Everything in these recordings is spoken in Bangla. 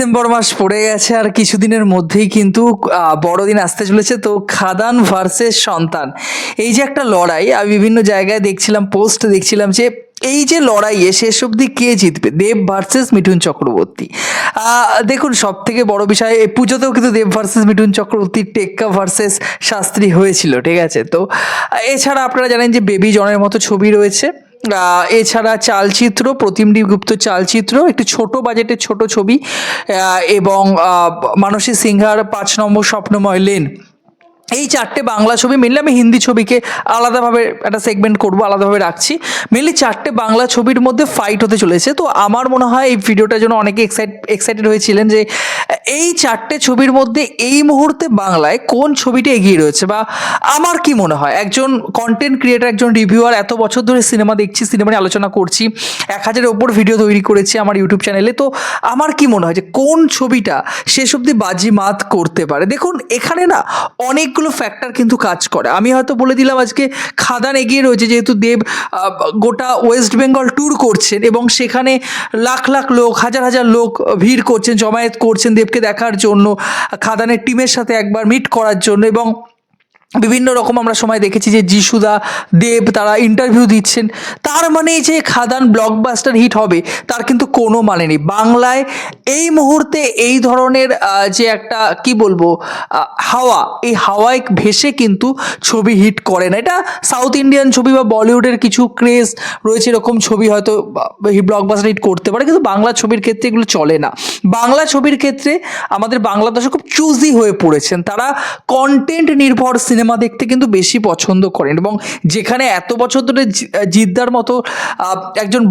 ডিসেম্বর মাস পড়ে গেছে আর কিছুদিনের মধ্যেই কিন্তু বড়দিন আসতে চলেছে। তো খাদান ভার্সেস সন্তান। এই যে একটা লড়াই, আমি বিভিন্ন জায়গায় দেখছিলাম, পোস্ট দেখছিলাম যে, এই যে লড়াইয়ে শেষ অবধি কে জিতবে? দেব ভার্সেস মিঠুন চক্রবর্তী। দেখুন সব থেকে বড় বিষয়, এই পুজোতেও কিন্তু দেব ভার্সেস মিঠুন চক্রবর্তী টেক্কা ভার্সেস শাস্ত্রী হয়েছিল, ঠিক আছে? তো, এছাড়া আপনারা জানেন যে বেবি জনের মতো ছবি রয়েছে। এছাড়া চালচিত্র প্রতিমদীপ গুপ্ত চালচিত্র, একটি ছোট বাজেটের ছোট ছবি এবং মানসী সিংহার পাঁচ নম্বর স্বপ্নময় লেন। এই চারটে বাংলা ছবি মেনলি আমি হিন্দি ছবিকে আলাদাভাবে একটা সেগমেন্ট করব, আলাদাভাবে রাখছি। মেনলি চারটে বাংলা ছবির মধ্যে ফাইট হতে চলেছে। তো আমার মনে হয় এই ভিডিওটার জন্য অনেকে এক্সাইট এক্সাইটেড হয়েছিলেন যে, এই চারটে ছবির মধ্যে এই মুহূর্তে বাংলায় কোন ছবিটা এগিয়ে রয়েছে? বা আমার কি মনে হয়? একজন কন্টেন্ট ক্রিয়েটার একজন রিভিউয়ার এত বছর ধরে সিনেমা দেখছি সিনেমা নিয়ে আলোচনা করছি, এক হাজারের ওপর ভিডিও তৈরি করেছি আমার ইউটিউব চ্যানেলে তো আমার কি মনে হয় যে কোন ছবিটা শেষ অব্দি বাজি মাত করতে পারে? দেখুন, এখানে না অনেকগুলো ফ্যাক্টর কিন্তু কাজ করে। আমি হয়তো বলে দিলাম আজকে খাদান এগিয়ে রয়েছে, যেহেতু দেব গোটা ওয়েস্ট বেঙ্গল ট্যুর করছেন এবং সেখানে লাখ লাখ লোক, হাজার হাজার লোক ভিড় করছেন, জমায়েত করছেন দেবকে দেখার জন্য, খাদানের টিমের সাথে একবার মিট করার জন্য এবং বিভিন্ন রকম আমরা সময় দেখেছি যে যিশুদা, দেব তারা ইন্টারভিউ দিচ্ছেন। তার মানে যে খাদান ব্লকবাস্টার হিট হবে, তার কিন্তু কোনো মানে নেই। বাংলায় এই মুহূর্তে এই ধরনের যে একটা, কি বলব হাওয়া, এই হাওয়ায় ভেসে কিন্তু ছবি হিট করে না। এটা সাউথ ইন্ডিয়ান ছবি বা বলিউডের কিছু ক্রেজ রয়েছে, এরকম ছবি হয়তো ব্লকবাস্টার হিট করতে পারে, কিন্তু বাংলা ছবির ক্ষেত্রে এগুলো চলে না। বাংলা ছবির ক্ষেত্রে আমাদের বাংলা দর্শক খুব চুজি হয়ে পড়েছেন। তারা কন্টেন্ট নির্ভর সিনেমা দেখতে কিন্তু বেশি পছন্দ করেন এবং যেখানে এত বছর ধরে জিদ্দার মতো একজন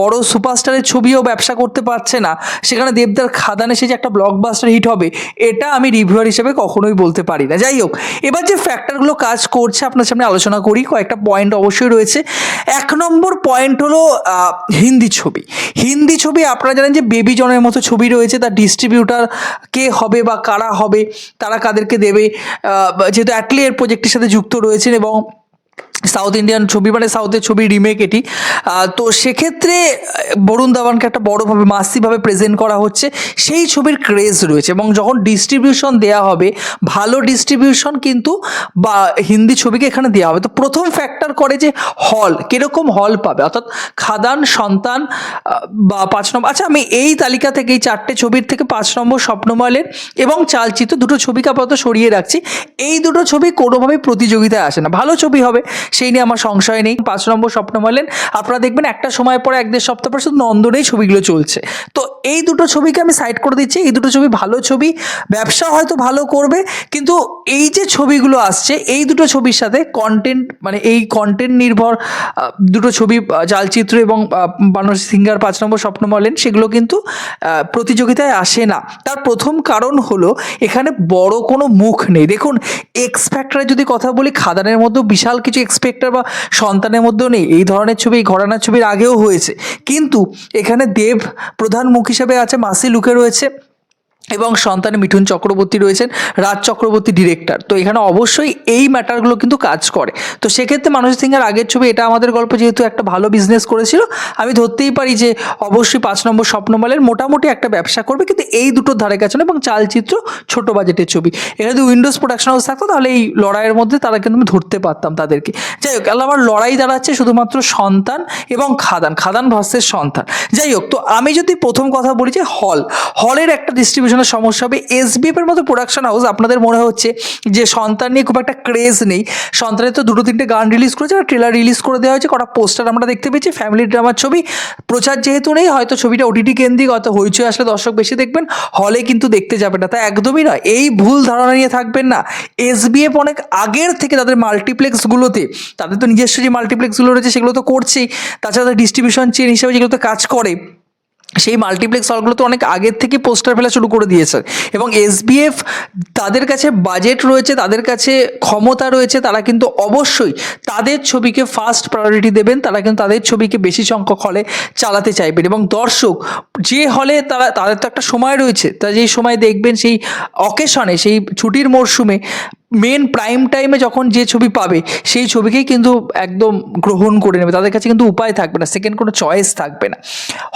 বড় সুপারস্টারের ছবিও ব্যবসা করতে পারছে না, সেখানে দেবদার খাদান এসে যে একটা ব্লকবাস্টার হিট হবে, এটা আমি রিভিউয়ার হিসেবে কখনোই বলতে পারি না। যাই হোক, এবার যে ফ্যাক্টরগুলো কাজ করছে, আপনার সামনে আলোচনা করি, কয়েকটা পয়েন্ট অবশ্যই রয়েছে। এক নম্বর পয়েন্ট হলো হিন্দি ছবি। হিন্দি ছবি আপনারা জানেন যে বেবি জনের মতো ছবি রয়েছে, তার ডিস্ট্রিবিউটার কে হবে বা কারা হবে, তারা কাদেরকে দেবে যেহেতু অ্যাটলি এর প্রজেক্টের সাথে যুক্ত রয়েছেন এবং সাউথ ইন্ডিয়ান ছবি মানে সাউথের ছবি রিমেক এটি। তো সেক্ষেত্রে বরুণ ধাওয়ানকে একটা বড়োভাবে মাসিভাবে প্রেজেন্ট করা হচ্ছে। সেই ছবির ক্রেজ রয়েছে এবং যখন ডিস্ট্রিবিউশন দেওয়া হবে, ভালো ডিস্ট্রিবিউশন কিন্তু, বা হিন্দি ছবিকে এখানে দেওয়া হবে। তো প্রথম ফ্যাক্টর করে যে হল কীরকম হল পাবে? অর্থাৎ খাদান, সন্তান বা পাঁচ নম্বর আচ্ছা আমি এই তালিকা থেকে, এই চারটে ছবির থেকে পাঁচ নম্বর স্বপ্নমালের এবং চালচিত্র দুটো ছবিকে আপাতত সরিয়ে রাখছি। এই দুটো ছবি কোনোভাবেই প্রতিযোগিতায় আসে না। ভালো ছবি হবে সেই নিয়ে আমার সংশয় নেই। পাঁচ নম্বর স্বপ্ন বলেন, আপনারা দেখবেন একটা সময় পরে এক দেড় সপ্তাহ পর শুধু নন্দনেই ছবিগুলো চলছে। তো এই দুটো ছবিকে আমি সাইড করে দিচ্ছি। এই দুটো ছবি ভালো ছবি, ব্যবসা হয়তো ভালো করবে, কিন্তু এই যে ছবিগুলো আসছে, এই দুটো ছবির সাথে কন্টেন্ট মানে এই কন্টেন্ট নির্ভর দুটো ছবি চালচিত্র এবং মানুষ সিঙ্গার পাঁচ নম্বর স্বপ্ন বলেন সেগুলো কিন্তু প্রতিযোগিতায় আসে না। তার প্রথম কারণ হলো, এখানে বড় কোনো মুখ নেই। দেখুন এক্স যদি কথা বলি, খাদানের মধ্যেও বিশাল কিছু এক্সপেক্টার বা সন্তানের মধ্যেও নেই। এই ধরনের ছবি, ঘরানার ছবির আগেও হয়েছে। কিন্তু এখানে দেব প্রধান মুখ হিসেবে আছে মাসি লুকে রয়েছে। এবং সন্তানে মিঠুন চক্রবর্তী রয়েছেন, রাজ চক্রবর্তী ডিরেক্টর তো এখানে অবশ্যই এই ম্যাটারগুলো কিন্তু কাজ করে। তো সেক্ষেত্রে মানুষ সিংহের আগের ছবি, এটা আমাদের গল্প যেহেতু একটা ভালো বিজনেস করেছিল, আমি ধরতেই পারি যে অবশ্যই পাঁচ নম্বর স্বপ্ন স্বপ্নমালের মোটামুটি একটা ব্যবসা করবে, কিন্তু এই দুটোর ধারে কাছে এবং চালচিত্র ছোট বাজেটের ছবি। এখানে যদি উইন্ডোজ প্রোডাকশন হাউস থাকতো, তাহলে এই লড়াইয়ের মধ্যে তারা কিন্তু আমি ধরতে পারতাম তাদেরকে। যাই হোক, আল্লাহ আমার লড়াই দাঁড়াচ্ছে শুধুমাত্র সন্তান এবং খাদান খাদান ভার্সেস সন্তান। যাই হোক, তো আমি যদি প্রথম কথা বলি যে হল হলের একটা ডিস্ট্রিবিউশনের সমস্যা হবে। এসবিএফ এর মতো প্রোডাকশন হাউস আপনাদের মনে হচ্ছে যে সন্তান নিয়ে খুব একটা ক্রেজ নেই। সন্তানের তো দুটো তিনটে গান রিলিজ করেছে আর ট্রেলার রিলিজ করে দেওয়া হয়েছে, কটা পোস্টার আমরা দেখতে পেয়েছি ফ্যামিলি ড্রামার ছবি। প্রচার যেহেতু নেই, হয়তো ছবিটা ওটিটি কেন্দ্রিক অত হইচই আসলে দর্শক বেশি দেখবেন হলে কিন্তু দেখতে যাবেন না। তা একদমই নয়, এই ভুল ধারণা নিয়ে থাকবেন না। এসবিএফ অনেক আগের থেকে তাদের মাল্টিপ্লেক্সগুলোতে তাদের তো নিজস্ব যে মাল্টিপ্লেক্সগুলো রয়েছে সেগুলো তো করছেই। তাছাড়া ডিস্ট্রিবিউশন চেন হিসেবে যেগুলো তো কাজ করে সেই মাল্টিপ্লেক্স হলগুলো তো অনেক আগের থেকে পোস্টার ফেলা শুরু করে দিয়েছে। এবং এসবিএফ তাদের কাছে বাজেট রয়েছে, তাদের কাছে ক্ষমতা রয়েছে, তারা কিন্তু অবশ্যই তাদের ছবিকে ফার্স্ট প্রায়োরিটি দেবেন, তারা কিন্তু তাদের ছবিকে বেশি সংখ্যক হলে চালাতে চাইবেন। এবং দর্শক, যে হলে তারা, তাদের তো একটা সময় রয়েছে তারা যেই সময় দেখবেন সেই অকেশনে সেই ছুটির মরশুমে মেন প্রাইম টাইমে যখন যে ছবি পাবে, সেই ছবিকেই কিন্তু একদম গ্রহণ করে নেবে। তাদের কাছে কিন্তু উপায় থাকবে না সেকেন্ড কোনো চয়েস থাকবে না।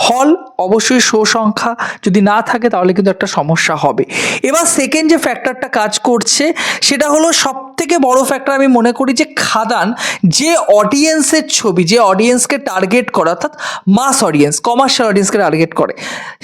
হল অবশ্যই শো সংখ্যা, যদি না থাকে তাহলে কিন্তু একটা সমস্যা হবে। এবার সেকেন্ড যে ফ্যাক্টরটা কাজ করছে, সেটা হলো সব থেকে বড় ফ্যাক্টর আমি মনে করি যে খাদান, যে অডিয়েন্সের ছবি, যে অডিয়েন্সকে টার্গেট করে, অর্থাৎ মাস অডিয়েন্স কমার্শিয়াল অডিয়েন্সকে টার্গেট করে,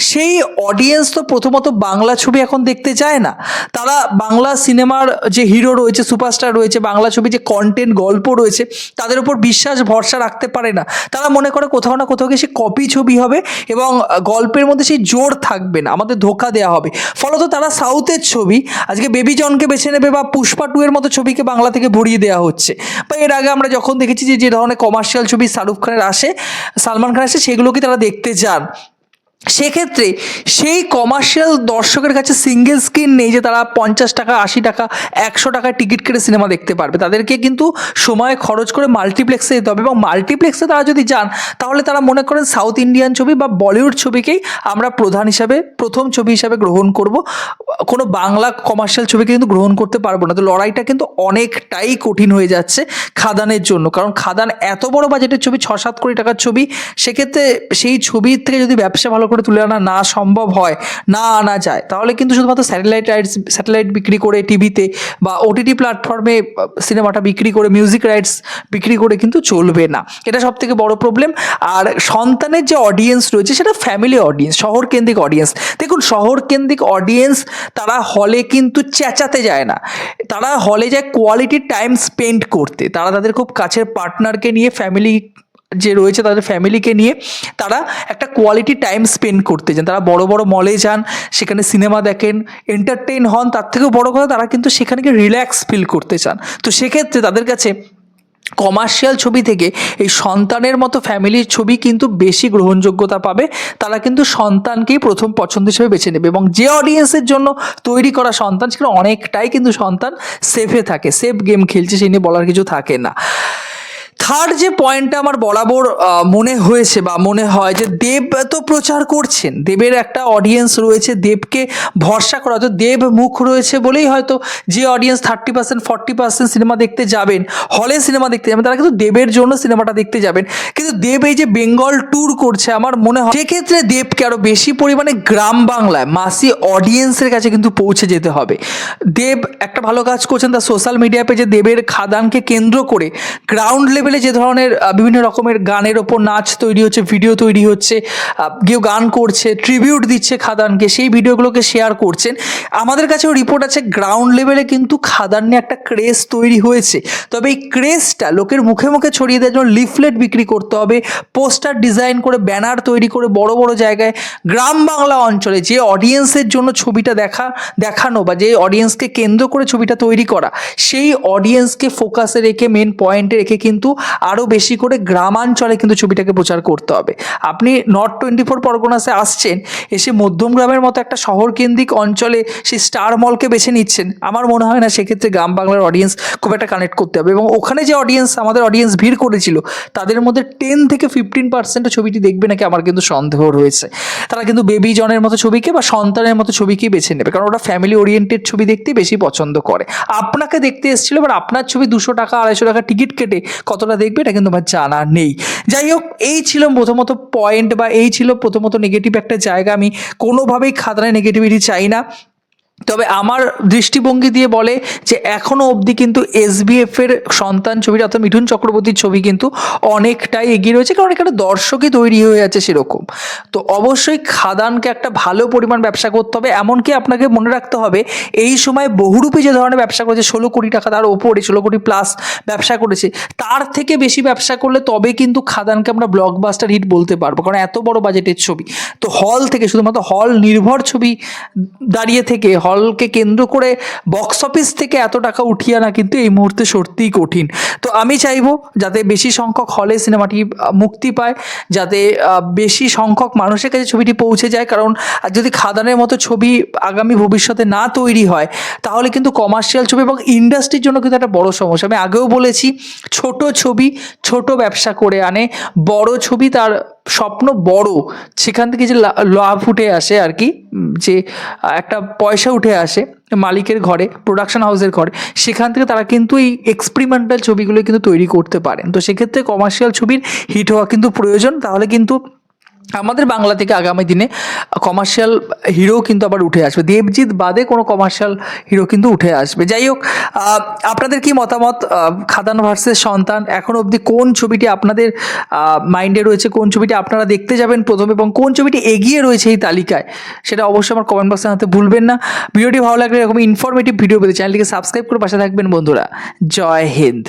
সেই অডিয়েন্স তো প্রথমত বাংলা ছবি এখন দেখতে চায় না। তারা বাংলা সিনেমার যে হিরো রয়েছে সুপারস্টার রয়েছে, বাংলা ছবি যে কন্টেন্ট গল্প রয়েছে, তাদের উপর বিশ্বাস, ভরসা রাখতে পারে না। তারা মনে করে কোথাও না কোথাও গিয়ে সে কপি ছবি হবে এবং গল্পের মধ্যে সেই জোর থাকবে না, আমাদের ধোকা দেওয়া হবে। ফলত তারা সাউথের ছবি, আজকে বেবি জনকে বেছে নেবে বা পুষ্পা টু এর মতো ছবিকে বাংলা থেকে ভরিয়ে দেওয়া হচ্ছে। বা এর আগে আমরা যখন দেখেছি যে যে ধরনের কমার্শিয়াল ছবি শাহরুখ খানের আসে, সালমান খান আসে, সেগুলোকে তারা দেখতে যান সেক্ষেত্রে সেই কমার্শিয়াল দর্শকের কাছে সিঙ্গেল স্ক্রিন নেই যে তারা পঞ্চাশ টাকা, আশি টাকা, একশো টাকায় টিকিট কেটে সিনেমা দেখতে পারবে। তাদেরকে কিন্তু সময় খরচ করে মাল্টিপ্লেক্সে যেতে হবে এবং মাল্টিপ্লেক্সে তারা যদি যান, তাহলে তারা মনে করেন সাউথ ইন্ডিয়ান ছবি বা বলিউড ছবিকেই আমরা প্রধান হিসাবে, প্রথম ছবি হিসাবে গ্রহণ করব। কোনো বাংলা কমার্শিয়াল ছবিকে কিন্তু গ্রহণ করতে পারব না। তো লড়াইটা কিন্তু অনেকটাই কঠিন হয়ে যাচ্ছে খাদানের জন্য। কারণ খাদান এত বড় বাজেটের ছবি ছ সাত কোটি টাকার ছবি, সেক্ষেত্রে সেই ছবির থেকে যদি ব্যবসা ভালো করে তুলে আনা না সম্ভব হয়, না আনা যায়। তাহলে কিন্তু শুধুমাত্র স্যাটেলাইট রাইটস স্যাটেলাইট বিক্রি করে টিভিতে বা ওটিটি প্ল্যাটফর্মে সিনেমাটা বিক্রি করে মিউজিক রাইটস বিক্রি করে কিন্তু চলবে না। এটা সব থেকে বড় প্রবলেম আর সন্তানের যে অডিয়েন্স রয়েছে, সেটা ফ্যামিলি অডিয়েন্স শহর কেন্দ্রিক অডিয়েন্স দেখুন শহর কেন্দ্রিক অডিয়েন্স তারা হলে কিন্তু চেঁচাতে যায় না। তারা হলে যায় কোয়ালিটি টাইম স্পেন্ড করতে। তারা তাদের খুব কাছের পার্টনারকে নিয়ে ফ্যামিলি যে রয়েছে তাদের ফ্যামিলিকে নিয়ে তারা একটা কোয়ালিটি টাইম স্পেন্ড করতে যান। তারা বড় বড় মলে যান, সেখানে সিনেমা দেখেন এন্টারটেইন হন, তার থেকেও বড় কথা তারা কিন্তু সেখানে রিল্যাক্স ফিল করতে চান। তো সেক্ষেত্রে তাদের কাছে কমার্শিয়াল ছবি থেকে এই সন্তানের মতো ফ্যামিলির ছবি কিন্তু বেশি গ্রহণযোগ্যতা পাবে। তারা কিন্তু সন্তানকেই প্রথম পছন্দ হিসেবে বেছে নেবে এবং যে অডিয়েন্সের জন্য তৈরি করা সন্তান, সেখানে অনেকটাই কিন্তু সন্তান সেফে থাকে সেফ গেম খেলছে, সেই নিয়ে বলার কিছু থাকে না। থার্ড যে পয়েন্টটা আমার বরাবর মনে হয়েছে বা মনে হয় যে দেব তো প্রচার করছেন, দেবের একটা অডিয়েন্স রয়েছে, দেবকে ভরসা করা তো দেব মুখ রয়েছে বলেই হয়তো যে audience thirty percent forty percent cinema দেখতে যাবেন হলে সিনেমা দেখতে যাবেন, তারা কিন্তু দেবের জন্য সিনেমাটা দেখতে যাবেন। কিন্তু দেব এই যে বেঙ্গল ট্যুর করছে, আমার মনে হয় সেক্ষেত্রে দেবকে আরও বেশি পরিমাণে গ্রাম বাংলায় মাসি অডিয়েন্সের কাছে কিন্তু পৌঁছে যেতে হবে। দেব একটা ভালো কাজ করছেন তার সোশ্যাল মিডিয়া পেজে দেবের খাদানকে কেন্দ্র করে গ্রাউন্ড লেভেলে যে ধরনের বিভিন্ন রকমের গানের ওপর নাচ তৈরি হচ্ছে ভিডিও তৈরি হচ্ছে কেউ গান করছে ট্রিবিউট দিচ্ছে খাদানকে, সেই ভিডিওগুলোকে শেয়ার করছেন। আমাদের কাছেও রিপোর্ট আছে গ্রাউন্ড লেভেলে কিন্তু খাদান নিয়ে একটা ক্রেজ তৈরি হয়েছে। তবে এই ক্রেজটা লোকের মুখে মুখে ছড়িয়ে দেওয়ার জন্য লিফলেট বিক্রি করতে হবে পোস্টার ডিজাইন করে ব্যানার তৈরি করে বড় বড় জায়গায় গ্রাম বাংলা অঞ্চলে যে অডিয়েন্সের জন্য ছবিটা দেখা, দেখানো বা যে অডিয়েন্সকে কেন্দ্র করে ছবিটা তৈরি করা, সেই অডিয়েন্সকে ফোকাসে রেখে মেন পয়েন্টে রেখে কিন্তু আরও বেশি করে গ্রামাঞ্চলে কিন্তু ছবিটাকে প্রচার করতে হবে। আপনি নর্থ টোয়েন্টি ফোর পরগনাসে আসছেন, এসে মধ্যম গ্রামের মতো একটা শহর কেন্দ্রিক অঞ্চলে সেই স্টার মলকে বেছে নিচ্ছেন, আমার মনে হয় না সেক্ষেত্রে গ্রাম বাংলার অডিয়েন্স খুব একটা কানেক্ট করতে হবে এবং ওখানে যে অডিয়েন্স আমাদের অডিয়েন্স ভিড় করেছিল, তাদের মধ্যে টেন থেকে ফিফটিন পার্সেন্ট ছবিটি দেখবে নাকি আমার কিন্তু সন্দেহ রয়েছে। তারা কিন্তু বেবি জনের মতো ছবিকে বা সন্তানের মতো ছবিকেই বেছে নেবে, কারণ ওরা ফ্যামিলি ওরিয়েন্টেড ছবি দেখতে বেশি পছন্দ করে। আপনাকে দেখতে এসেছিল এবার আপনার ছবি দুশো টাকা, আড়াইশো টাকা টিকিট কেটে কতটা দেখবে, এটা কিন্তু আমার জানা নেই। যাই হোক এই ছিল প্রথমত পয়েন্ট বা এই ছিল প্রথমত নেগেটিভ একটা জায়গা। আমি কোনোভাবেই খাতায় নেগেটিভিটি চাই না। তবে আমার দৃষ্টিভঙ্গি দিয়ে বলে যে এখনও অবধি কিন্তু এসবিএফ এর সন্তান ছবিটা, অর্থাৎ মিঠুন চক্রবর্তীর ছবি কিন্তু অনেকটাই এগিয়ে রয়েছে, কারণ এখানে দর্শকই তৈরি হয়ে আছে সেরকম। তো অবশ্যই খাদানকে একটা ভালো পরিমাণ ব্যবসা করতে হবে, এমনকি আপনাকে মনে রাখতে হবে, এই সময় বহুরূপী যে ধরনের ব্যবসা করেছে, ষোলো কোটি টাকা তার ওপরে, ষোলো কোটি প্লাস ব্যবসা করেছে, তার থেকে বেশি ব্যবসা করলে তবে কিন্তু খাদানকে আমরা ব্লকবাস্টার হিট বলতে পারব, কারণ এত বড় বাজেটের ছবি। তো হল থেকে, শুধুমাত্র হল নির্ভর ছবি দাঁড়িয়ে থেকে হলকে কেন্দ্র করে বক্স অফিস থেকে এত টাকা উঠিয়ে আনা কিন্তু এই মুহূর্তে সত্যিই কঠিন। তো আমি চাইব যাতে বেশি সংখ্যক হলে সিনেমাটি মুক্তি পায়, যাতে বেশি সংখ্যক মানুষের কাছে ছবিটি পৌঁছে যায়। কারণ যদি খাদানের মতো ছবি আগামী ভবিষ্যতে না তৈরি হয়, তাহলে কিন্তু কমার্শিয়াল ছবি এবং ইন্ডাস্ট্রির জন্য কিন্তু একটা বড় সমস্যা। আমি আগেও বলেছি, ছোট ছবি ছোট ব্যবসা করে আনে, বড় ছবি তার স্বপ্ন বড়, সেখান থেকে যে লাভ উঠে আসে আর কি যে, একটা পয়সা উঠে আসে মালিকের ঘরে প্রোডাকশন হাউসের ঘরে, সেখান থেকে তারা কিন্তু এই এক্সপেরিমেন্টাল ছবিগুলো কিন্তু তৈরি করতে পারেন। তো সেক্ষেত্রে কমার্শিয়াল ছবির হিট হওয়া কিন্তু প্রয়োজন, তাহলে কিন্তু আমাদের বাংলা থেকে আগামী দিনে কমার্শিয়াল হিরো কিন্তু আবার উঠে আসবে। দেবজিৎ বাদে কোনো কমার্শিয়াল হিরো কিন্তু উঠে আসবে। যাই হোক আপনাদের কি মতামত? খাদান ভার্সেস সন্তান এখন অবধি কোন ছবিটি আপনাদের মাইন্ডে রয়েছে? কোন ছবিটি আপনারা দেখতে যাবেন প্রথমে এবং কোন ছবিটি এগিয়ে রয়েছে এই তালিকায়? সেটা অবশ্যই আমার কমেন্ট বক্সে জানাতে ভুলবেন না। ভিডিওটি ভালো লাগলে এরকম ইনফরমেটিভ ভিডিও পেতে চ্যানেলটিকে সাবস্ক্রাইব করে পাশে থাকবেন বন্ধুরা। জয় হিন্দ।